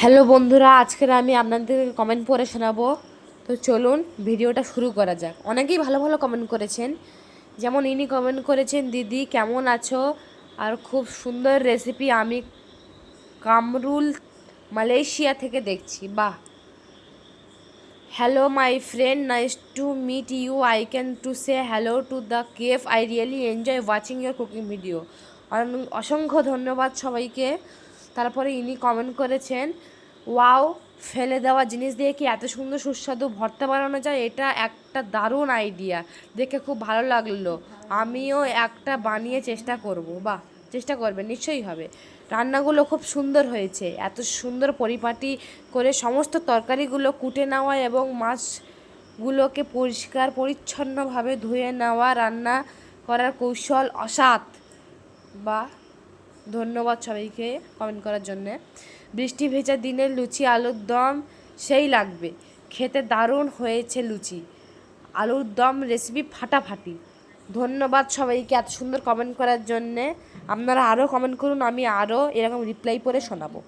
Hello বন্ধুরা, আজকের আমি আপনাদের কমেন্ট পড়ে শোনাবো। তো চলুন, ভিডিওটা শুরু করা যাক। অনেকেই ভালো ভালো কমেন্ট করেছেন। যেমন ইনি কমেন্ট করেছেন, দিদি, কেমন আছো? আর খুব সুন্দর রেসিপি আমি কামরুল, মালয়েশিয়া থেকে দেখছি। বাহ! Hello my friend nice to meet you I can to say hello to the chef I really enjoy watching your cooking video অসংখ্য ধন্যবাদ সবাইকে। তারপরে ইনি কমেন্ট করেছেন, ওয়াও, ফেলে দেওয়া জিনিস দিয়ে কি এত সুন্দর সুস্বাদু ভর্তা বানানো যায়? এটা একটা দারুণ আইডিয়া দেখে খুব ভালো লাগল। আমিও একটা বানিয়ে চেষ্টা করব। বাহ, চেষ্টা করবে, নিশ্চয়ই হবে। রান্নাগুলো খুব সুন্দর হয়েছে। এত সুন্দর পরিপাটি করে সমস্ত তরকারিগুলো কুটে নেওয়া এবং মাছগুলোকে পরিষ্কার, পরিচ্ছন্নভাবে ধুয়ে নেওয়া রান্না করার কৌশল অসাত। বা ধন্যবাদ সবাইকে কমেন্ট করার জন্যে। বৃষ্টি ভেজা দিনে লুচি, আলুর দম, সেই লাগবে। খেতে দারুণ হয়েছে লুচি। আলুর দম রেসিপি ফাটাফাটি। ধন্যবাদ সবাইকে এত সুন্দর কমেন্ট করার জন্যে। আপনারা আরও কমেন্ট করুন, আমি আরও এরকম রিপ্লাই করে শোনাবো।